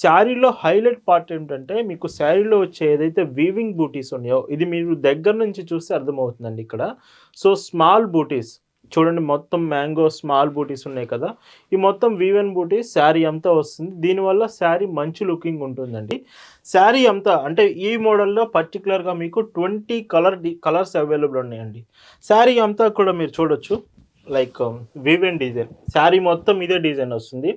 శారీలో highlight part ఏంటంటే మీకు శారీలో వచ్చే ఏదైతే వీవింగ్ బూటీస్ ఉన్నాయో ఇది మీరు దగ్గర నుంచి చూస్తే అర్థమవుతుందండి ఇక్కడ. సో స్మాల్ బూటీస్ చూడండి మొత్తం మ్యాంగో స్మాల్ బూటీస్ ఉన్నాయి కదా. ఈ మొత్తం వీవెన్ బూటీస్ శారీ అంతా వస్తుంది. దీనివల్ల శారీ మంచి లుకింగ్ ఉంటుందండి. శారీ అంతా అంటే ఈ మోడల్లో పర్టికులర్గా మీకు ట్వంటీ కలర్ కలర్స్ అవైలబుల్ ఉన్నాయండి. శారీ అంతా కూడా మీరు చూడొచ్చు. Like um, woven design sari మొత్తం ఇదే డిజైన్ వస్తుంది.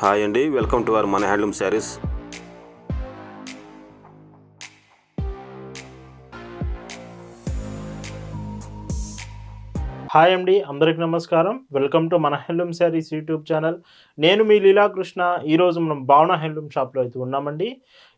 హాయ్ అండి వెల్కమ్ టు అవర్ మన హ్యాండ్లూమ్ శారీస్. హాయ్ అండి అందరికి నమస్కారం. వెల్కమ్ టు మన హ్యాండ్లూమ్ శారీస్ యూట్యూబ్ ఛానల్. నేను మీ లీలాకృష్ణ ఈరోజు మనం భావన హ్యాండ్లూమ్ షాప్లో అయితే ఉన్నామండి.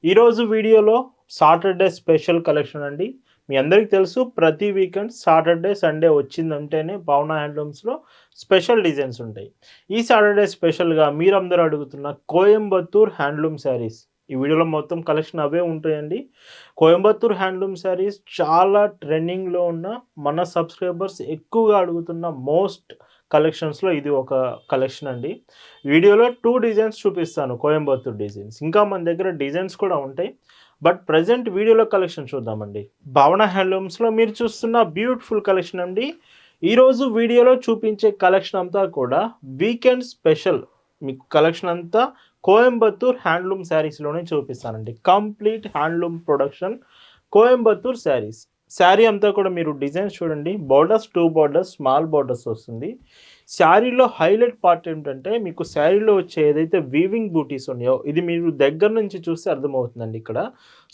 ఈరోజు వీడియోలో సాటర్డే స్పెషల్ కలెక్షన్ అండి. మీ అందరికీ తెలుసు ప్రతి వీకెండ్ సాటర్డే సండే వచ్చిందంటేనే భావన హ్యాండ్లూమ్స్లో స్పెషల్ డిజైన్స్ ఉంటాయి. ఈ సాటర్డే స్పెషల్గా మీరందరూ అడుగుతున్న కోయంబత్తూర్ హ్యాండ్లూమ్ శారీస్. ఈ వీడియోలో మొత్తం కలెక్షన్ అవే ఉంటాయండి. కోయంబత్తూర్ హ్యాండ్లూమ్ శారీస్ చాలా ట్రెండింగ్లో ఉన్న మన సబ్స్క్రైబర్స్ ఎక్కువగా అడుగుతున్న మోస్ట్ కలెక్షన్స్లో ఇది ఒక కలెక్షన్ అండి. వీడియోలో టూ డిజైన్స్ చూపిస్తాను కోయంబత్తూర్ డిజైన్స్ ఇంకా మన దగ్గర డిజైన్స్ కూడా ఉంటాయి. బట్ ప్రజెంట్ వీడియోలో కలెక్షన్ చూద్దామండి. భావన హ్యాండ్లూమ్స్లో మీరు చూస్తున్న బ్యూటిఫుల్ కలెక్షన్ అండి. ఈరోజు వీడియోలో చూపించే కలెక్షన్ అంతా కూడా వీకెండ్ స్పెషల్ మీకు కలెక్షన్ అంతా కోయంబత్తూర్ హ్యాండ్లూమ్ శారీస్లోనే చూపిస్తానండి. Complete handloom production Coimbatore saris sari అంతా కూడా మీరు డిజైన్స్ చూడండి. Borders two borders small borders వస్తుంది. శారీలో హైలైట్ పార్ట్ ఏంటంటే మీకు శారీలో వచ్చే ఏదైతే వీవింగ్ బూటీస్ ఉన్నాయో ఇది మీరు దగ్గర నుంచి చూస్తే అర్థమవుతుందండి ఇక్కడ.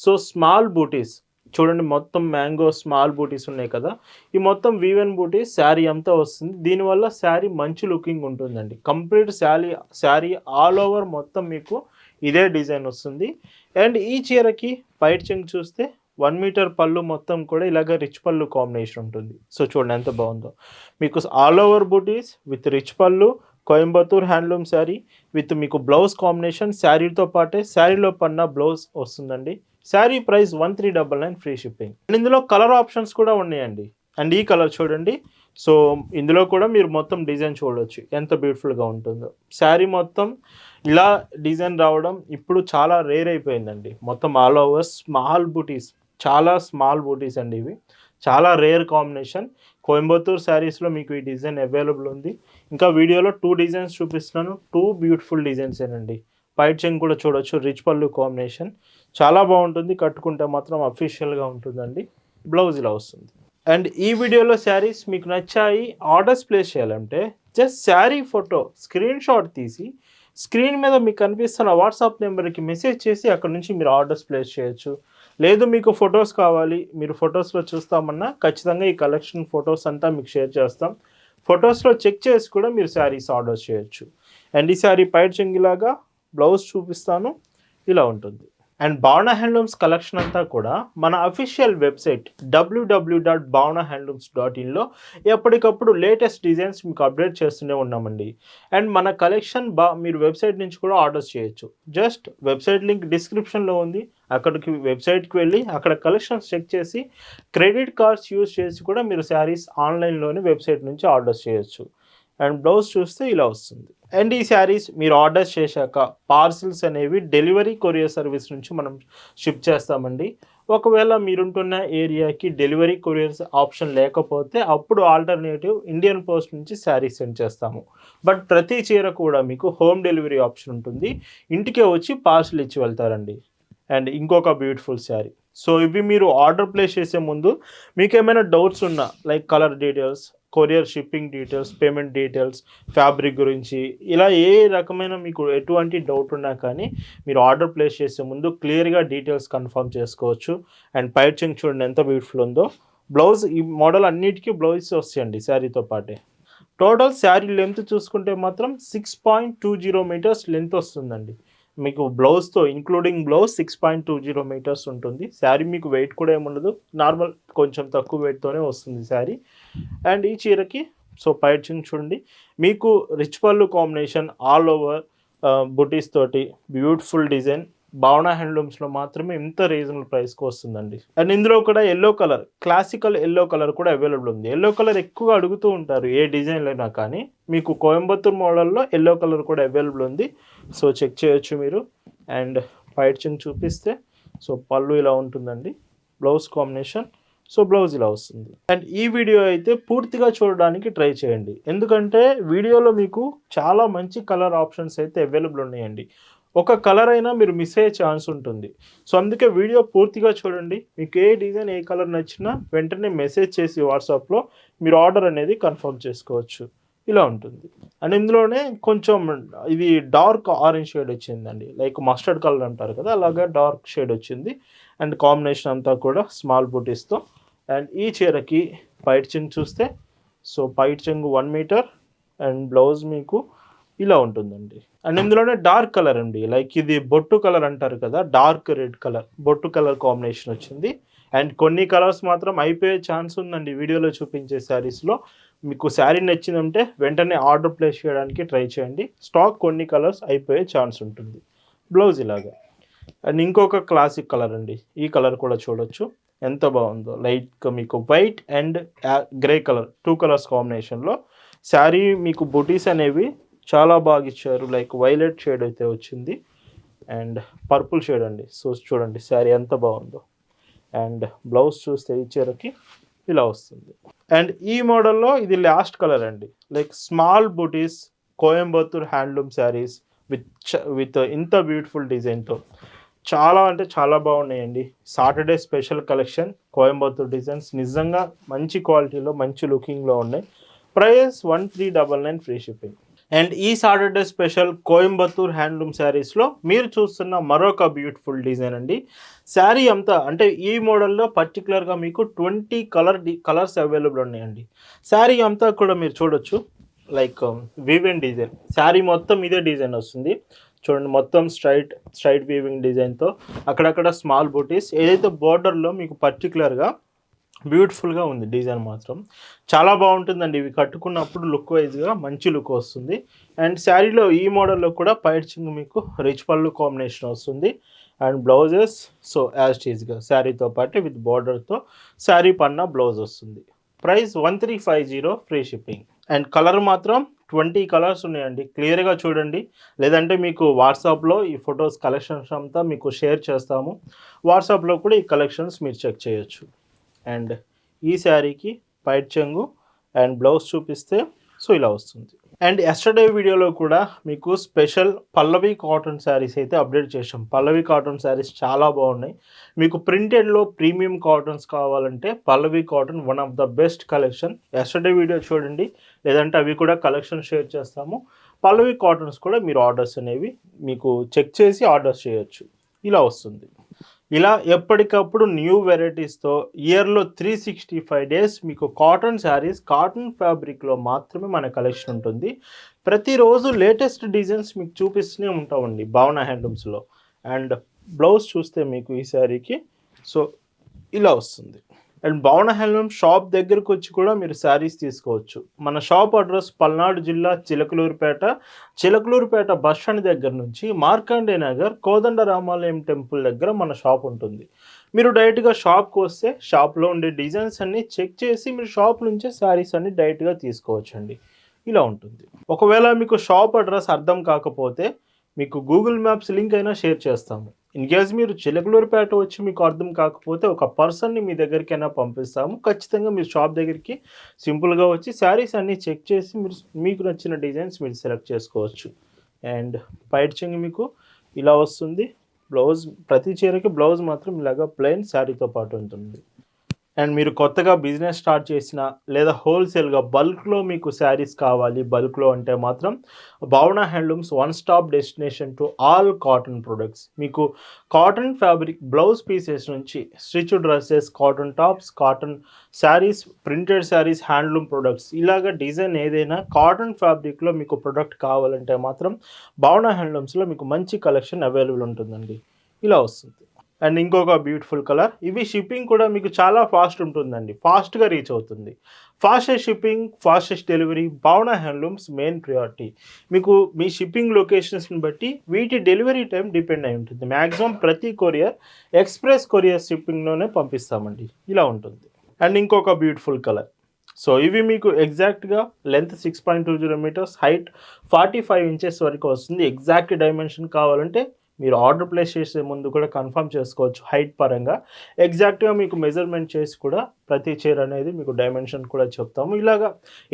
సో స్మాల్ బూటీస్ చూడండి మొత్తం మ్యాంగో స్మాల్ బూటీస్ ఉన్నాయి కదా. ఈ మొత్తం వీవెన్ బూటీస్ శారీ అంతా వస్తుంది. దీనివల్ల శారీ మంచి లుకింగ్ ఉంటుందండి. Complete sari sari all over మొత్తం మీకు ఇదే డిజైన్ వస్తుంది. అండ్ ఈ చీరకి పైట్ చెంగ్ చూస్తే వన్ మీటర్ పళ్ళు మొత్తం కూడా ఇలాగ రిచ్ పళ్ళు కాంబినేషన్ ఉంటుంది. సో చూడండి ఎంత బాగుందో. మీకు all over booties with rich పళ్ళు కోయంబత్తూర్ హ్యాండ్లూమ్ శారీ విత్ మీకు బ్లౌజ్ కాంబినేషన్ శారీతో పాటే శారీలో పన్న బ్లౌజ్ వస్తుందండి. Sari price one three double nine free shipping. And ఇందులో కలర్ ఆప్షన్స్ కూడా ఉన్నాయండి. అండ్ ఈ కలర్ చూడండి. సో ఇందులో కూడా మీరు మొత్తం డిజైన్ చూడవచ్చు ఎంత బ్యూటిఫుల్గా ఉంటుందో. శారీ మొత్తం ఇలా డిజైన్ రావడం ఇప్పుడు చాలా రేర్ అయిపోయిందండి. మొత్తం ఆల్ ఓవర్ స్మాల్ బూటీస్. చాలా స్మాల్ బూటీస్ అండి ఇవి. చాలా రేర్ కాంబినేషన్ కోయంబత్తూర్ శారీస్లో మీకు ఈ డిజైన్ అవైలబుల్ ఉంది. ఇంకా వీడియోలో టూ డిజైన్స్ చూపిస్తున్నాను. టూ బ్యూటిఫుల్ డిజైన్స్ ఏనండి. పైట్ చెంగ్ కూడా చూడొచ్చు. రిచ్ పళ్ళు కాంబినేషన్ చాలా బాగుంటుంది. కట్టుకుంటే మాత్రం అఫీషియల్గా ఉంటుందండి. బ్లౌజ్ ఇలా వస్తుంది. అండ్ ఈ వీడియోలో శారీస్ మీకు నచ్చాయి. ఆర్డర్స్ ప్లేస్ చేయాలంటే just sari photo screenshot తీసి స్క్రీన్ మీద మీకు కనిపిస్తున్న వాట్సాప్ నెంబర్కి మెసేజ్ చేసి అక్కడ నుంచి మీరు ఆర్డర్స్ ప్లేస్ చేయొచ్చు. లేదు మీకు ఫొటోస్ కావాలి మీరు ఫొటోస్లో చూస్తామన్నా ఖచ్చితంగా ఈ కలెక్షన్ ఫొటోస్ అంతా మీకు షేర్ చేస్తాం. ఫొటోస్లో చెక్ చేసి కూడా మీరు శారీస్ ఆర్డర్ చేయొచ్చు. అండ్ ఈ శారీ పైడ్ చెంగిలాగా బ్లౌజ్ చూపిస్తాను ఇలా ఉంటుంది. అండ్ భావన హ్యాండ్లూమ్స్ కలెక్షన్ అంతా కూడా మన official website WWW dot Bhavana handlooms dot ఇన్లో ఎప్పటికప్పుడు లేటెస్ట్ డిజైన్స్ మీకు అప్డేట్ చేస్తూనే ఉన్నామండి. అండ్ మన కలెక్షన్ బా మీరు వెబ్సైట్ నుంచి కూడా ఆర్డర్స్ చేయొచ్చు. జస్ట్ వెబ్సైట్ లింక్ డిస్క్రిప్షన్లో ఉంది. అక్కడికి వెబ్సైట్కి వెళ్ళి అక్కడ కలెక్షన్స్ చెక్ చేసి క్రెడిట్ కార్డ్స్ యూజ్ చేసి కూడా మీరు శారీస్ ఆన్లైన్లోనే వెబ్సైట్ నుంచి ఆర్డర్స్ చేయొచ్చు. అండ్ బ్లౌజ్ చూస్తే ఇలా వస్తుంది. అండ్ ఈ శారీస్ మీరు ఆర్డర్ చేశాక పార్సిల్స్ అనేవి డెలివరీ కొరియర్ సర్వీస్ నుంచి మనం షిప్ చేస్తామండి. ఒకవేళ మీరుంటున్న ఏరియాకి డెలివరీ కొరియర్స్ ఆప్షన్ లేకపోతే అప్పుడు ఆల్టర్నేటివ్ ఇండియన్ పోస్ట్ నుంచి శారీస్ సెండ్ చేస్తాము. బట్ ప్రతి చీర కూడా మీకు హోమ్ డెలివరీ ఆప్షన్ ఉంటుంది. ఇంటికే వచ్చి పార్సిల్ ఇచ్చి వెళ్తారండి. అండ్ ఇంకొక బ్యూటిఫుల్ శారీ. సో ఇవి మీరు ఆర్డర్ ప్లేస్ చేసే ముందు మీకు ఏమైనా డౌట్స్ ఉన్నా like colour details courier shipping details payment details fabric గురించి ఇలా ఏ రకమైన మీకు ఎటువంటి డౌట్ ఉన్నా కానీ మీరు ఆర్డర్ ప్లేస్ చేసే ముందు క్లియర్గా డీటెయిల్స్ కన్ఫర్మ్ చేసుకోవచ్చు. అండ్ పైచింగ్ చూడండి ఎంత బ్యూటిఫుల్ ఉందో. బ్లౌజ్ ఈ మోడల్ అన్నిటికీ బ్లౌజ్ వస్తాయండి శారీతో పాటే. టోటల్ శారీ లెంత్ చూసుకుంటే మాత్రం six point two zero metres length వస్తుందండి. మీకు బ్లౌజ్తో including blouse six point two zero metres ఉంటుంది. శారీ మీకు వెయిట్ కూడా ఏముండదు నార్మల్ కొంచెం తక్కువ వెయిట్తోనే వస్తుంది శారీ అండ్ ఈ చీరకి సో పైచింగ్ చూడండి. మీకు రిచ్ పళ్ళు కాంబినేషన్ ఆల్ ఓవర్ బుటీస్ తోటి బ్యూటిఫుల్ డిజైన్ భావన హ్యాండ్లూమ్స్లో మాత్రమే ఇంత రీజనబుల్ ప్రైస్కి వస్తుందండి. అండ్ ఇందులో కూడా yellow colour classical yellow colour కూడా అవైలబుల్ ఉంది. ఎల్లో కలర్ ఎక్కువ అడుగుతూ ఉంటారు ఏ డిజైన్లైనా కానీ. మీకు కోయంబత్తూర్ మోడల్లో ఎల్లో కలర్ కూడా అవైలబుల్ ఉంది. సో చెక్ చేయొచ్చు మీరు. అండ్ ఫైట్ చింగ్ చూపిస్తే సో పళ్ళు ఇలా ఉంటుందండి. బ్లౌజ్ కాంబినేషన్ సో బ్లౌజ్ ఇలా వస్తుంది. అండ్ ఈ వీడియో అయితే పూర్తిగా చూడడానికి ట్రై చేయండి. ఎందుకంటే వీడియోలో మీకు చాలా మంచి కలర్ ఆప్షన్స్ అయితే అవైలబుల్ ఉన్నాయండి. ఒక కలర్ అయినా మీరు మిస్ అయ్యే ఛాన్స్ ఉంటుంది. సో అందుకే వీడియో పూర్తిగా చూడండి. మీకు ఏ డిజైన్ ఏ కలర్ నచ్చినా వెంటనే మెసేజ్ చేసి వాట్సాప్లో మీరు ఆర్డర్ అనేది కన్ఫర్మ్ చేసుకోవచ్చు. ఇలా ఉంటుంది. అండ్ ఇందులోనే కొంచెం ఇది డార్క్ ఆరెంజ్ షేడ్ వచ్చిందండి. లైక్ మస్టర్డ్ కలర్ అంటారు కదా అలాగే డార్క్ షేడ్ వచ్చింది. అండ్ కాంబినేషన్ అంతా కూడా స్మాల్ బూటీస్తో అండ్ ఈ చీరకి పైట్ చెంగు చూస్తే సో పైట్ చెంగు వన్ మీటర్ అండ్ బ్లౌజ్ మీకు ఇలా ఉంటుందండి. అండ్ ఇందులోనే డార్క్ కలర్ అండి. లైక్ ఇది బొట్టు కలర్ అంటారు కదా డార్క్ రెడ్ కలర్ బొట్టు కలర్ కాంబినేషన్ వచ్చింది. అండ్ కొన్ని కలర్స్ మాత్రం అయిపోయే ఛాన్స్ ఉందండి వీడియోలో చూపించే శారీస్లో మీకు శారీ నచ్చిందంటే వెంటనే ఆర్డర్ ప్లేస్ చేయడానికి ట్రై చేయండి. స్టాక్ కొన్ని కలర్స్ అయిపోయే ఛాన్స్ ఉంటుంది. బ్లౌజ్ ఇలాగా. అండ్ ఇంకొక క్లాసిక్ కలర్ అండి. ఈ కలర్ కూడా చూడొచ్చు. ఎంత బాగుందో. లైట్గా మీకు white and grey colour two colours కాంబినేషన్లో. శారీ మీకు బుటీస్ అనేవి చాలా బాగా ఇచ్చారు లైక్ వైలెట్ షేడ్ అయితే వచ్చింది. అండ్ పర్పుల్ షేడ్ అండి. సో చూడండి శారీ ఎంత బాగుందో. అండ్ బ్లౌజ్ చూస్తే ఈ చీరకి ఇలా వస్తుంది. అండ్ ఈ మోడల్లో ఇది లాస్ట్ కలర్ అండి. Like small booties Coimbatore handloom saris with with ఇంత బ్యూటిఫుల్ డిజైన్తో చాలా అంటే చాలా బాగున్నాయండి. Saturday special collection Coimbatore designs నిజంగా మంచి క్వాలిటీలో మంచి లుకింగ్లో ఉన్నాయి. Price one three double nine free shipping and ఈ సాటర్డే స్పెషల్ కోయంబత్తూర్ హ్యాండ్లూమ్ శారీస్లో మీరు చూస్తున్న మరొక బ్యూటిఫుల్ డిజైన్ అండి. శారీ అంతా అంటే ఈ మోడల్లో పర్టికులర్గా మీకు ట్వంటీ కలర్ కలర్స్ అవైలబుల్ ఉన్నాయండి. శారీ అంతా కూడా మీరు చూడొచ్చు. Like um, woven design. Sari మొత్తం ఇదే డిజైన్ వస్తుంది. చూడండి మొత్తం స్ట్రైట్ స్ట్రైట్ వీవింగ్ డిజైన్తో. అక్కడక్కడ స్మాల్ బూటీస్. ఏదైతే బోర్డర్లో మీకు పర్టికులర్గా బ్యూటిఫుల్గా ఉంది డిజైన్ మాత్రం. చాలా బాగుంటుందండి. ఇవి కట్టుకున్నప్పుడు లుక్ వైజ్గా మంచి లుక్ వస్తుంది. అండ్ శారీలో ఈ మోడల్లో కూడా పైర్చింగ్ మీకు రిచ్ పళ్ళు కాంబినేషన్ వస్తుంది. అండ్ బ్లౌజెస్ సో యాజ్ టీజ్గా శారీతో పాటు విత్ బార్డర్తో శారీ పన్న బ్లౌజ్ వస్తుంది. Price one three five zero free shipping. And colour మాత్రం ట్వంటీ కలర్స్ ఉన్నాయండి. క్లియర్గా చూడండి. లేదంటే మీకు వాట్సాప్లో ఈ ఫొటోస్ కలెక్షన్స్ అంతా మీకు షేర్ చేస్తాము. వాట్సాప్లో కూడా ఈ కలెక్షన్స్ మీరు చెక్ చేయొచ్చు. అండ్ ఈ శారీకి పైట్ చెంగు అండ్ బ్లౌజ్ చూపిస్తే సో ఇలా వస్తుంది. అండ్ ఎస్టర్డే వీడియోలో కూడా మీకు స్పెషల్ పల్లవి కాటన్ శారీస్ అయితే అప్డేట్ చేసాం పల్లవి కాటన్ శారీస్ చాలా బాగున్నాయి. మీకు ప్రింటెడ్లో ప్రీమియం కాటన్స్ కావాలంటే Pallavi cotton one of the best collection. Yesterday video చూడండి. లేదంటే అవి కూడా కలెక్షన్ షేర్ చేస్తాము. పల్లవి కాటన్స్ కూడా మీరు ఆర్డర్స్ అనేవి మీకు చెక్ చేసి ఆర్డర్స్ చేయొచ్చు. ఇలా వస్తుంది. ఇలా ఎప్పటికప్పుడు న్యూ వెరైటీస్తో ఇయర్లో త్రీ సిక్స్టీ ఫైవ్ డేస్ మీకు కాటన్ శారీస్ కాటన్ ఫ్యాబ్రిక్లో మాత్రమే మన కలెక్షన్ ఉంటుంది. ప్రతిరోజు లేటెస్ట్ డిజైన్స్ మీకు చూపిస్తూనే ఉంటామండి భావన హ్యాండ్లూమ్స్లో అండ్ బ్లౌజ్ చూస్తే మీకు ఈ శారీకి సో ఇలా వస్తుంది. అండ్ భవన హ్యాండ్లూమ్ షాప్ దగ్గరకు వచ్చి కూడా మీరు శారీస్ తీసుకోవచ్చు. మన షాప్ అడ్రస్ పల్నాడు జిల్లా చిలకలూరుపేట. చిలకలూరుపేట బస్ స్టాండ్ దగ్గర నుంచి మార్కండే నగర్ కోదండ రామాలయం టెంపుల్ దగ్గర మన షాప్ ఉంటుంది. మీరు డైరెక్ట్గా షాప్కి వస్తే షాప్లో ఉండే డిజైన్స్ అన్నీ చెక్ చేసి మీరు షాప్ నుంచే శారీస్ అన్ని డైరెక్ట్గా తీసుకోవచ్చండి. ఇలా ఉంటుంది. ఒకవేళ మీకు షాప్ అడ్రస్ అర్థం కాకపోతే మీకు గూగుల్ మ్యాప్స్ లింక్ అయినా షేర్ చేస్తాము. ఇన్ కేస్ మీరు చిలకలూరుపేట వచ్చి మీకు అర్థం కాకపోతే ఒక పర్సన్ని మీ దగ్గరికైనా పంపిస్తాము. ఖచ్చితంగా మీరు షాప్ దగ్గరికి సింపుల్గా వచ్చి శారీస్ అన్నీ చెక్ చేసి మీరు మీకు నచ్చిన డిజైన్స్ మీరు సెలెక్ట్ చేసుకోవచ్చు. అండ్ పైట్ మీకు ఇలా వస్తుంది. బ్లౌజ్ ప్రతి చీరకి బ్లౌజ్ మాత్రం ఇలాగా ప్లెయిన్ శారీతో పాటు ఉంటుంది. అండ్ మీరు కొత్తగా బిజినెస్ స్టార్ట్ చేసిన లేదా హోల్సేల్గా బల్క్లో మీకు శారీస్ కావాలి బల్క్లో అంటే మాత్రం Bhavana handlooms one stop destination to all cotton products. మీకు కాటన్ ఫ్యాబ్రిక్ బ్లౌజ్ పీసెస్ నుంచి stitch dresses cotton tops cotton sarees printed sarees handloom products ఇలాగ డిజైన్ ఏదైనా కాటన్ ఫ్యాబ్రిక్లో మీకు ప్రొడక్ట్ కావాలంటే మాత్రం భావన హ్యాండ్లూమ్స్లో మీకు మంచి కలెక్షన్ అవైలబుల్ ఉంటుందండి. ఇలా వస్తుంది. అండ్ ఇంకొక బ్యూటిఫుల్ కలర్ ఇవి షిప్పింగ్ కూడా మీకు చాలా ఫాస్ట్ ఉంటుందండి. ఫాస్ట్గా రీచ్ అవుతుంది. Fastest shipping fastest delivery Bhavana handlooms main priority మీకు మీ షిప్పింగ్ లొకేషన్స్ని బట్టి వీటి డెలివరీ టైం డిపెండ్ అయి ఉంటుంది. మ్యాక్సిమం ప్రతి కొరియర్ ఎక్స్ప్రెస్ కొరియర్ షిప్పింగ్లోనే పంపిస్తామండి. ఇలా ఉంటుంది. అండ్ ఇంకొక బ్యూటిఫుల్ కలర్ సో ఇవి మీకు ఎగ్జాక్ట్గా length six point two zero metres height forty five inches వరకు వస్తుంది. ఎగ్జాక్ట్ డైమెన్షన్ కావాలంటే మీరు ఆర్డర్ ప్లేస్ చేసే ముందు కూడా కన్ఫర్మ్ చేసుకోవచ్చు హైట్ పరంగా. ఎగ్జాక్ట్గా మీకు మెజర్మెంట్ చేసి కూడా ప్రతి చీర అనేది మీకు డైమెన్షన్ కూడా చెప్తాము. ఇలాగా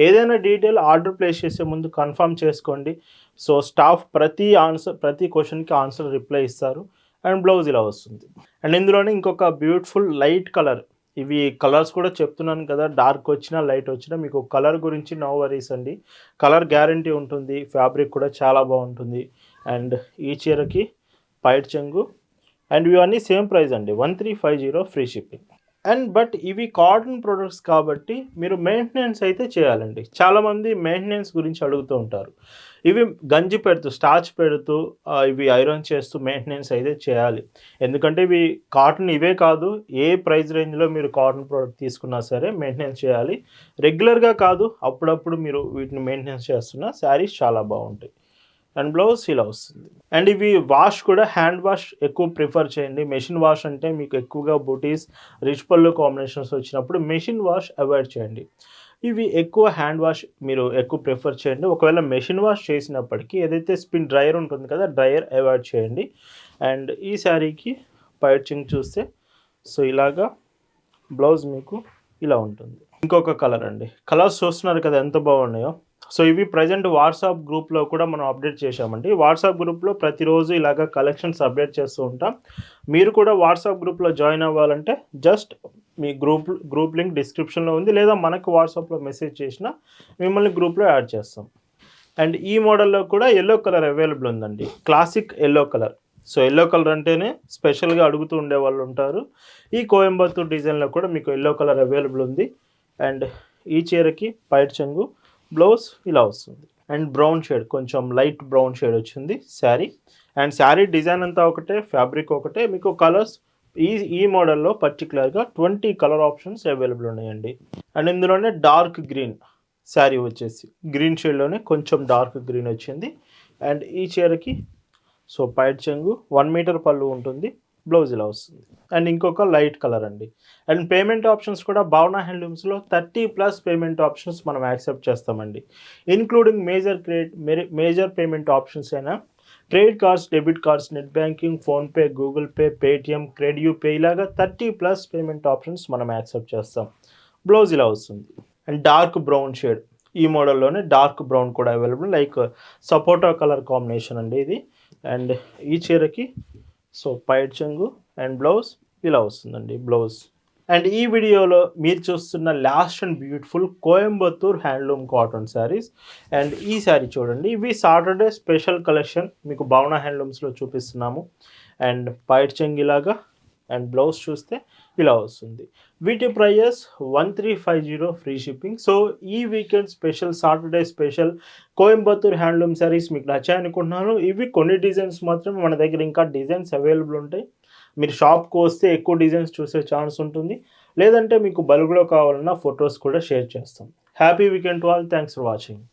ఏదైనా డీటెయిల్ ఆర్డర్ ప్లేస్ చేసే ముందు కన్ఫర్మ్ చేసుకోండి. సో స్టాఫ్ ప్రతి ఆన్సర్ ప్రతి క్వశ్చన్కి ఆన్సర్ రిప్లై ఇస్తారు. అండ్ బ్లౌజ్ ఇలా వస్తుంది. అండ్ ఇందులోనే ఇంకొక బ్యూటిఫుల్ లైట్ కలర్ ఇవి కలర్స్ కూడా చెప్తున్నాను కదా డార్క్ వచ్చినా లైట్ వచ్చినా మీకు కలర్ గురించి నో వరీస్ అండి. కలర్ గ్యారంటీ ఉంటుంది ఫ్యాబ్రిక్ కూడా చాలా బాగుంటుంది. అండ్ ఈ చీరకి పైట్ చెంగు. అండ్ ఇవన్నీ సేమ్ ప్రైస్ అండి. One three five zero free shipping. And but ఇవి కాటన్ ప్రొడక్ట్స్ కాబట్టి మీరు మెయింటెనెన్స్ అయితే చేయాలండి. చాలామంది మెయింటెనెన్స్ గురించి అడుగుతూ ఉంటారు. ఇవి గంజి పెడుతూ స్టార్చ్ పెడుతూ ఇవి ఐరన్ చేస్తూ మెయింటెనెన్స్ అయితే చేయాలి. ఎందుకంటే ఇవి కాటన్ ఇవే కాదు ఏ ప్రైస్ రేంజ్లో మీరు కాటన్ ప్రోడక్ట్ తీసుకున్నా సరే మెయింటెనెన్స్ చేయాలి. రెగ్యులర్గా కాదు అప్పుడప్పుడు మీరు వీటిని మెయింటెనెన్స్ చేస్తున్న శారీస్ చాలా బాగుంటాయి. అండ్ బ్లౌజ్ ఇలా వస్తుంది అండ్ ఇవి వాష్ కూడా హ్యాండ్ వాష్ ఎక్కువ ప్రిఫర్ చేయండి. మెషిన్ వాష్ అంటే మీకు ఎక్కువగా బూటీస్ రిచ్ పళ్ళు కాంబినేషన్స్ వచ్చినప్పుడు మెషిన్ వాష్ అవాయిడ్ చేయండి. ఇవి ఎక్కువ హ్యాండ్ వాష్ మీరు ఎక్కువ ప్రిఫర్ చేయండి. ఒకవేళ మెషిన్ వాష్ చేసినప్పటికీ ఏదైతే స్పిన్ డ్రయర్ ఉంటుంది కదా డ్రయర్ అవాయిడ్ చేయండి. అండ్ ఈ శారీకి పైచింగ్ చూస్తే సో ఇలాగా బ్లౌజ్ మీకు ఇలా ఉంటుంది. ఇంకొక కలర్ అండి. కలర్స్ చూస్తున్నారు కదా ఎంత బాగున్నాయో. సో ఇవి ప్రజెంట్ వాట్సాప్ గ్రూప్లో కూడా మనం అప్డేట్ చేశామండి. వాట్సాప్ గ్రూప్లో ప్రతిరోజు ఇలాగ కలెక్షన్స్ అప్డేట్ చేస్తూ ఉంటాం. మీరు కూడా వాట్సాప్ గ్రూప్లో జాయిన్ అవ్వాలంటే జస్ట్ మీ గ్రూప్ గ్రూప్ లింక్ డిస్క్రిప్షన్లో ఉంది లేదా మనకు వాట్సాప్లో మెసేజ్ చేసినా మిమ్మల్ని గ్రూప్లో యాడ్ చేస్తాం. అండ్ ఈ మోడల్లో కూడా ఎల్లో కలర్ అవైలబుల్ ఉందండి. Classic yellow colour. So yellow colour అంటేనే స్పెషల్గా అడుగుతూ ఉండే వాళ్ళు ఉంటారు. ఈ కోయంబత్తూర్ డిజైన్లో కూడా మీకు ఎల్లో కలర్ అవైలబుల్ ఉంది. అండ్ ఈ చీరకి పైట్ చెంగు బ్లౌజ్ ఇలా వస్తుంది. అండ్ బ్రౌన్ షేడ్ కొంచెం లైట్ బ్రౌన్ షేడ్ వచ్చింది శారీ. అండ్ శారీ డిజైన్ అంతా ఒకటే ఫ్యాబ్రిక్ ఒకటే. మీకు కలర్స్ ఈ ఈ మోడల్లో పర్టికులర్గా ట్వంటీ కలర్ ఆప్షన్స్ అవైలబుల్ ఉన్నాయండి. అండ్ ఇందులోనే డార్క్ గ్రీన్ శారీ వచ్చేసి గ్రీన్ షేడ్లోనే కొంచెం డార్క్ గ్రీన్ వచ్చింది. అండ్ ఈ చీరకి సో పైట్ చెంగు వన్ మీటర్ పళ్ళు ఉంటుంది. బ్లౌజ్ ఇలా వస్తుంది. అండ్ ఇంకొక లైట్ కలర్ అండి. అండ్ పేమెంట్ ఆప్షన్స్ కూడా భావన హ్యాండ్లూమ్స్లో థర్టీ ప్లస్ పేమెంట్ ఆప్షన్స్ మనం యాక్సెప్ట్ చేస్తామండి. Including major credit major payment options అయినా credit cards debit cards net banking PhonePe Google Pay Paytm credit pay ఇలాగా థర్టీ ప్లస్ పేమెంట్ ఆప్షన్స్ మనం accept చేస్తాం. Blouse ఇలా వస్తుంది. And dark brown shade. ఈ మోడల్లోనే డార్క్ బ్రౌన్ కూడా అవైలబుల్. లైక్ సపోటా కలర్ కాంబినేషన్ అండి ఇది. అండ్ ఈ చీరకి సో పైట్ చెంగు అండ్ బ్లౌజ్ ఇలా వస్తుందండి బ్లౌజ్. అండ్ ఈ వీడియోలో మీరు చూస్తున్న last and beautiful Coimbatore handloom cotton sarees. And ఈ శారీ చూడండి ఇవి సాటర్డే స్పెషల్ కలెక్షన్ మీకు భావన హ్యాండ్లూమ్స్లో చూపిస్తున్నాము. అండ్ పైట్ చెంగిలాగా అండ్ బ్లౌజ్ చూస్తే ఇలా వస్తుంది. వీటి prices one three five zero free shipping so ఈ weekend special Saturday special Coimbatore handloom sarees మీకు నచ్చాయనుకుంటున్నాను ఇవి కొన్ని డిజైన్స్ మాత్రం మన దగ్గర ఇంకా డిజైన్స్ అవైలబుల్ ఉంటాయి. మీరు షాప్కి వస్తే ఎక్కువ డిజైన్స్ చూసే ఛాన్స్ ఉంటుంది. లేదంటే మీకు బల్క్లో కావాలన్నా ఫొటోస్ కూడా షేర్ చేస్తాం. Happy weekend to all thanks for watching